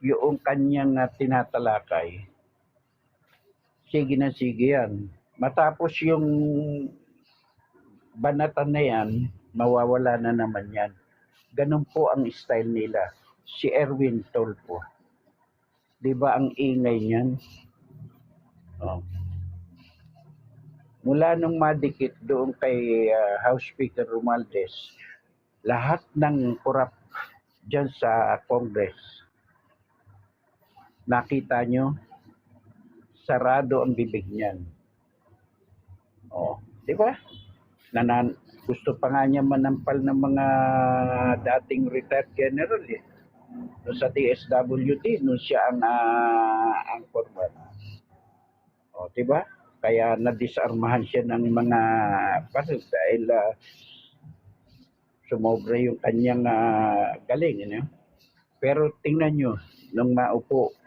yung kanyang uh, tinatalakay, sige na sige yan. Matapos yung banatan na yan, mawawala na naman yan. Ganun po ang style nila. Si Erwin Tolpo. Di ba ang ingay niyan? Oh. Mula nung madikit doon kay ah, House Speaker Romualdez, lahat ng korap dyan sa Congress, nakita nyo, sarado ang bibig niyan. Oh, di ba? Nanan gusto pa nga niya manampal ng mga dating retired general eh. Doon sa DSWD, nung siya ang uh, ang former. O, di ba? Kaya na-disarmahan siya ng mga pasil dahil ah, sumobra yung kanyang ah, galing. Ano? Pero tingnan nyo, nung maupo